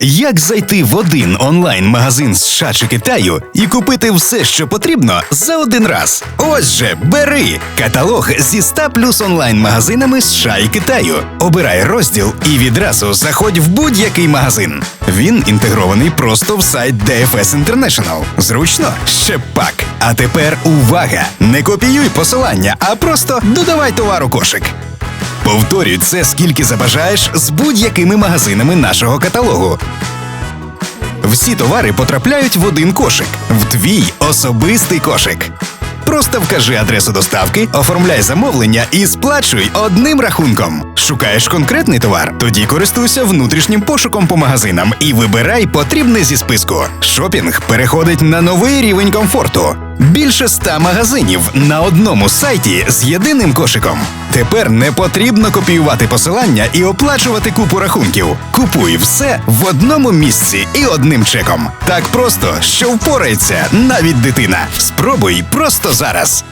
Як зайти в один онлайн-магазин США чи Китаю і купити все, що потрібно, за один раз? Ось же бери каталог зі 100 плюс онлайн-магазинами США і Китаю. Обирай розділ і відразу заходь в будь-який магазин. Він інтегрований просто в сайт DFS International. Зручно? Ще пак. А тепер увага! Не копіюй посилання, а просто додавай товар у кошик. Повторюй це скільки забажаєш з будь-якими магазинами нашого каталогу. Всі товари потрапляють в один кошик, в твій особистий кошик. Просто вкажи адресу доставки, оформляй замовлення і сплачуй одним рахунком. Шукаєш конкретний товар? Тоді користуйся внутрішнім пошуком по магазинам і вибирай потрібне зі списку. Шопінг переходить на новий рівень комфорту. Більше ста магазинів на одному сайті з єдиним кошиком. Тепер не потрібно копіювати посилання і оплачувати купу рахунків. Купуй все в одному місці і одним чеком. Так просто, що впорається навіть дитина. Спробуй просто зараз.